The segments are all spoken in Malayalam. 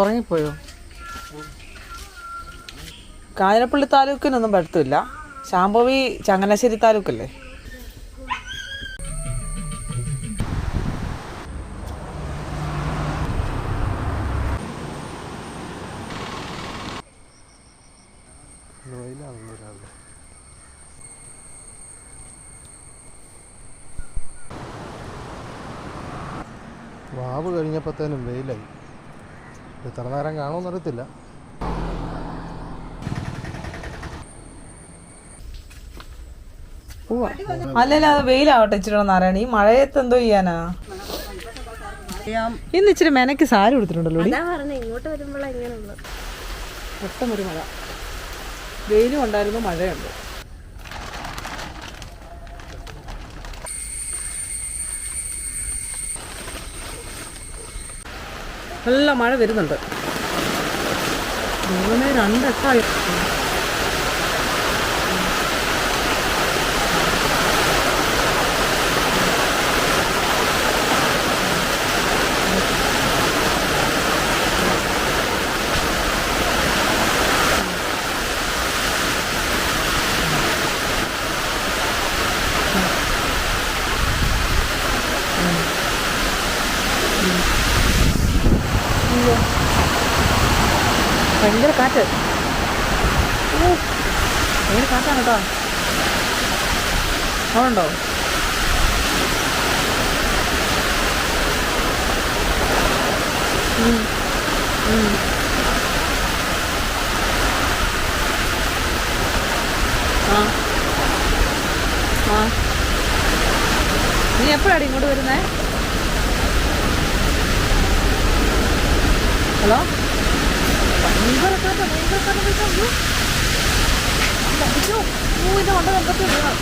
ഉറങ്ങിപ്പോയോ? കാഞ്ഞിരപ്പള്ളി താലൂക്കിനൊന്നും പഠിത്തമില്ല. ശാംഭവി ചങ്ങനാശ്ശേരി താലൂക്കല്ലേ? വാവ് കഴിഞ്ഞപ്പോഴത്തേനും വെയിലായി. ഇത്ര നേരം കാണുമെന്നറിയത്തില്ല അല്ലല്ല അത് വെയിലാവട്ടെ ഇച്ചിരി നാരായണി. ഈ മഴയത്ത് എന്തോ ചെയ്യാനാ? ഇന്ന് ഇച്ചിരി മെനക്ക് സാരി കൊടുത്തിട്ടുണ്ടല്ലോ ഇങ്ങോട്ട് വരുമ്പോഴാണ് ഇങ്ങനെയുള്ളത് പെട്ടെന്നൊരു മഴ. വെയിലും ഉണ്ടായിരുന്നു മഴയുണ്ട്. നല്ല മഴ വരുന്നുണ്ട്. രണ്ടെട്ടായി. ഭയങ്കര കാറ്റ്. ഭയങ്കര കാറ്റാണ് കേട്ടോ. അതുണ്ടോ നീ എപ്പോഴാണ് ഇങ്ങോട്ട് വരുന്നേ? ഹലോ? ഭയങ്കര കാറ്റാ ഭയങ്കര കാറ്റ് അയ്യോ അയ്യോ ഓ ഇത് കൊണ്ട് എന്തൊക്കെ വീണോ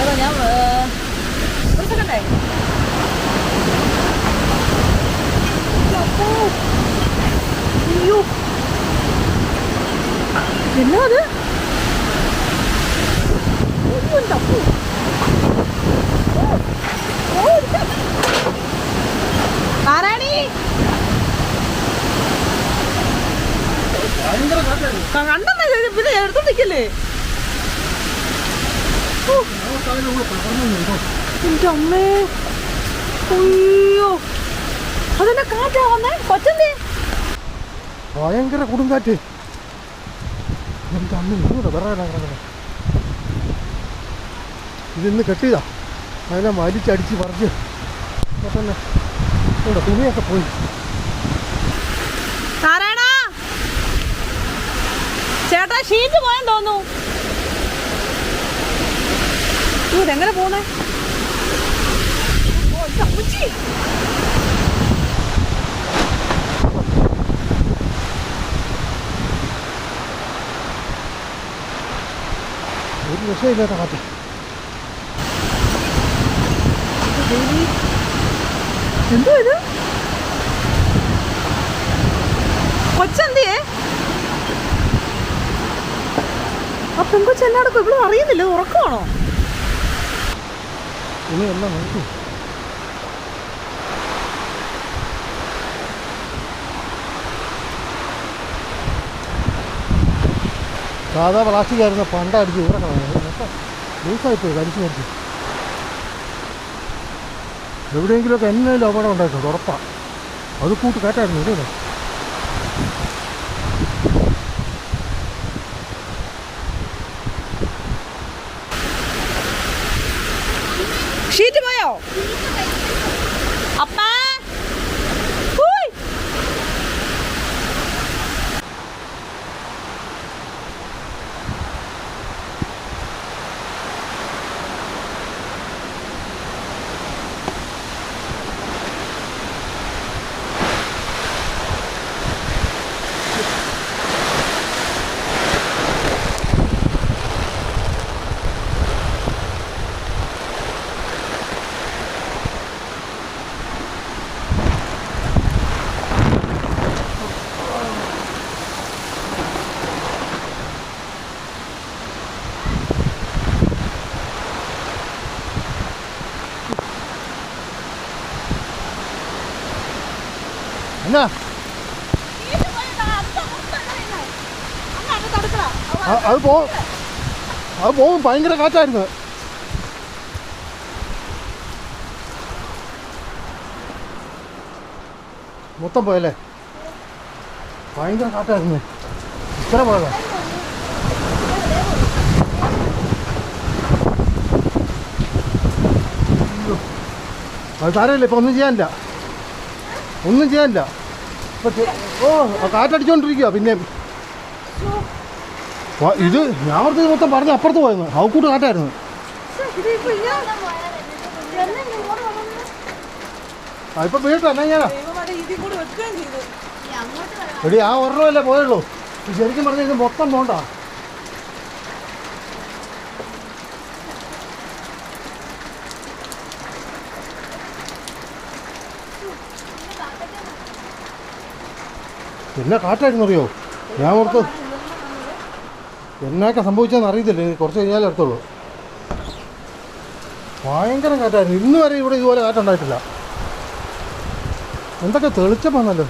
ഏതാ ഞാൻ ഒരു സെക്കൻഡേ അപ്പോ. അയ്യോ എന്നാ അത് അയ്യോ, തപ്പു. ഓ, ഓ, ഇത്. നാരായണി കണ്ടെന്നാ ഇത്? പിന്നെ എടുത്തോണ്ടിരിക്കല്ലേ ഓ, എന്റെ അമ്മേ. അയ്യോ. അതെന്നെ കാറ്റാ വന്നേ? കൊച്ചന്തേ? ഭയങ്കര കൊടുങ്കാറ്റ്. എന്റെ അമ്മ ഇങ്ങോട്ട് വേറെ കിടക്കുന്നത് ഇതിന്ന് കെട്ടിയതാ. അതിനെ വലിച്ചടിച്ച് പറഞ്ഞ് ഇപ്പൊ തന്നെ. ഇവിടെ തുണിയൊക്കെ പോയി. നാരായണ ചേട്ടാ ഷീറ്റ് പോയാൻ തോന്നുന്നു. ഇതെങ്ങനെ പോന്നേ. ഒരു രക്ഷയില്ലാത്ത കാറ്റ്. എന്തോ ഇത്? കൊച്ചെന്തിയേ? പെങ്കൊച്ച് എന്നാടക്കും ഇവിടെ അറിയുന്നില്ല? ഉറക്കമാണോ? സാധാ പ്ലാസ്റ്റിക് ആയിരുന്നു പണ്ടടിച്ച് ഇവിടെ ലൂസായിപ്പോയി വലിച്ചു മരിച്ചു എവിടെയെങ്കിലുമൊക്കെ എന്നാലും അപകടം ഉണ്ടായിട്ടുണ്ട് ഉറപ്പാണ് അത് കൂട്ട് കേട്ടായിരുന്നു ഇല്ലേ ഷീറ്റ് എന്നാ? അത് പോ അത് പോകും ഭയങ്കര കാറ്റായിരുന്നു. മൊത്തം പോയല്ലേ? ഭയങ്കര കാറ്റായിരുന്നു. ഇത്ര പോയതാ. അത് സാരമില്ല. ഇപ്പൊ ഒന്നും ചെയ്യാനില്ല. ഒന്നും ചെയ്യാനില്ല. ഓ കാറ്റടിച്ചോണ്ടിരിക്കുക പിന്നെ. വ- ഇത് ഞാൻ ഓർത്ത് മൊത്തം പറഞ്ഞ് അപ്പുറത്ത് പോയെന്ന് ഹൗക്കൂട്ട് കാറ്റായിരുന്നു. ആ ഇപ്പൊ വീട്ടു എന്നാ ഞാനാ എടി ആ ഒരെണ്ണമല്ലേ പോയുള്ളൂ. ശരിക്കും പറഞ്ഞാൽ ഇത് മൊത്തം പോണ്ട. എന്നാ കാറ്റായിരുന്നു അറിയോ? ഞാൻ ഓർത്ത് എന്നൊക്കെ സംഭവിച്ചതെന്ന് അറിയത്തില്ല കുറച്ച് കഴിഞ്ഞാലേ അടുത്തുള്ളൂ ഭയങ്കര കാറ്റായിരുന്നു. ഇന്ന് വരെ ഇവിടെ ഇതുപോലെ കാറ്റുണ്ടായിട്ടില്ല. എന്തൊക്കെ തെളിച്ചം വന്നല്ലോ.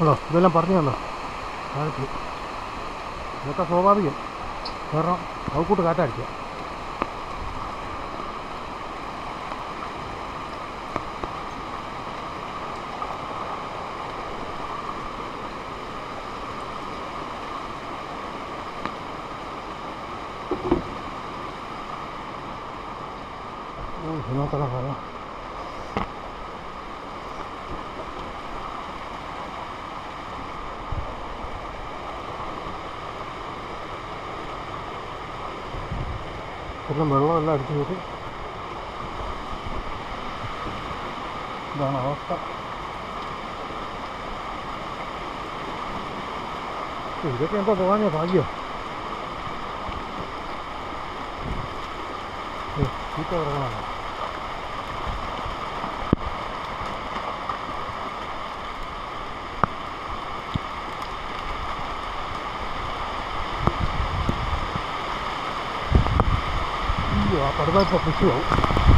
ഹലോ ഇതെല്ലാം പറഞ്ഞു തന്നോ ഇതൊക്കെ സ്വാഭാവികം. കാരണം അവക്കൂട്ട് കാറ്റടിക്കുക പിന്നെ വെള്ളമെല്ലാം അടിച്ചു കയറി ഇതാണ് അവസ്ഥ. ഇതൊക്കെ എന്താ പോകാഞ്ഞ ഭാഗ്യം? ഈ കുറവാണ് അയ്യോ ആ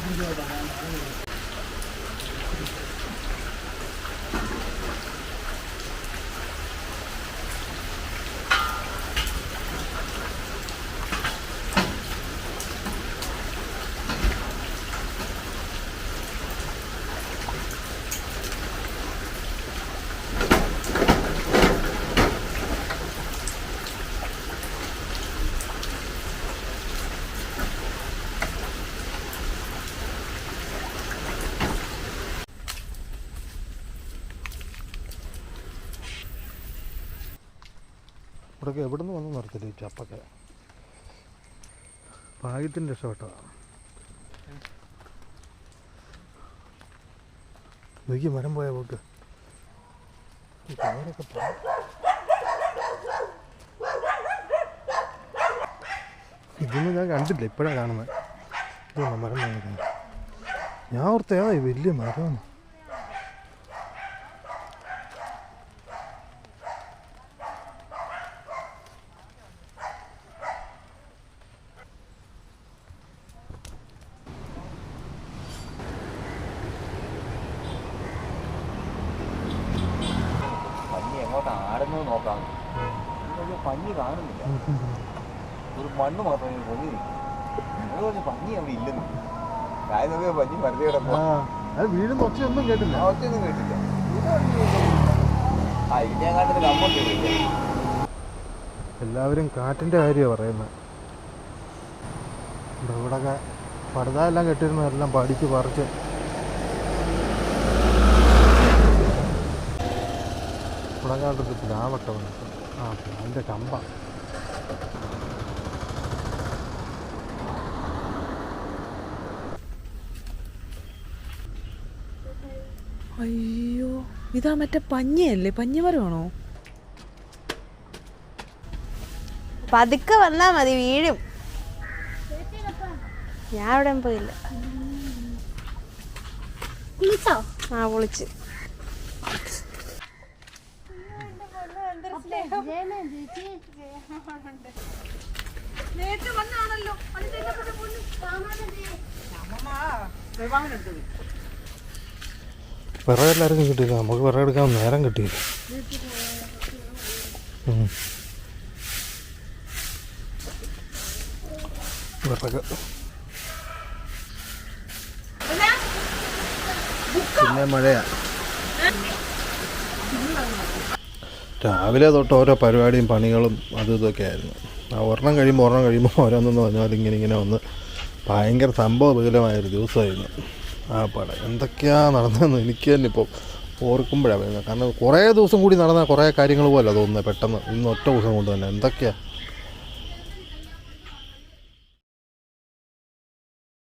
不需要转单打 ഇവിടെയൊക്കെ എവിടെ നിന്ന് വന്ന് നിർത്തില്ല ഈ ചപ്പൊക്കെ. ഭാഗ്യത്തിന് രക്ഷപ്പെട്ടതാണ് നോക്കി മരം പോയ പോക്ക്. ഈ കയറൊക്കെ പോയി. ഇതൊന്നും ഞാൻ കണ്ടില്ല ഇപ്പോഴാണ് കാണുന്നത്. ഇതാണ് മരം ഞാൻ ഓർത്ത് ഏതാ വലിയ മരമാണ്. നോക്കാം. പഞ്ഞി കാണുന്നില്ല. ഒരു മണ്ണ് മാത്രമേ പൊങ്ങി പഞ്ഞി അവിടെ ഇല്ലെന്ന്. ഞാൻ നോക്കിയ പഞ്ഞി കിടക്കുക അത് വീഴുന്ന ഒച്ചയൊന്നും കേട്ടില്ല. ഒച്ചയൊന്നും കേട്ടില്ല. ആ ഇത് ഞാൻ കണ്ടത് കമ്പുണ്ട് എല്ലാവരും കാറ്റിന്റെ കാര്യമാണ് പറയുന്നത് ഇവിടെ ഇവിടെയൊക്കെ എല്ലാം കെട്ടിരുന്നതെല്ലാം പഠിച്ച് പറിച്ച് ഇവിടെ പ്ലാവൊക്കെ പ്ലാവട്ട വന്നിട്ട് ആ പ്ലാവിന്റെ കമ്പ. അയ്യോ ഇതാ മറ്റേ പഞ്ഞയല്ലേ? പഞ്ഞമരമാണോ? പതുക്കെ വന്നാ മതി വീഴും. ഞാൻ അവിടെ പോയില്ല. കുളിച്ചോ ആ പൊളിച്ച് വിറകെല്ലാവർക്കും കിട്ടിയില്ല. നമുക്ക് വിറകെടുക്കാൻ നേരം കിട്ടിയില്ല. വിറക്. പിന്നെ മഴയാ. രാവിലെ തൊട്ട് ഓരോ പരിപാടിയും പണികളും അതും ഇതൊക്കെ ആയിരുന്നു. ആ ഒരെണ്ണം കഴിയുമ്പോൾ ഒരെണ്ണം കഴിയുമ്പോൾ ഓരോന്നെന്ന് പറഞ്ഞാൽ ഇങ്ങനെ ഇങ്ങനെ വന്ന് ഭയങ്കര സംഭവ വികലമായൊരു ദിവസമായിരുന്നു. ആ പട. എന്തൊക്കെയാ നടന്നതെന്ന് എനിക്ക് തന്നെ ഇപ്പോൾ ഓർക്കുമ്പോഴാണ് കാരണം കുറേ ദിവസം കൂടി നടന്ന കുറേ കാര്യങ്ങൾ പോലെ തോന്നുന്നത് പെട്ടെന്ന്. ഇന്ന് ഒറ്റ ദിവസം കൊണ്ട് തന്നെ. എന്തൊക്കെയാ?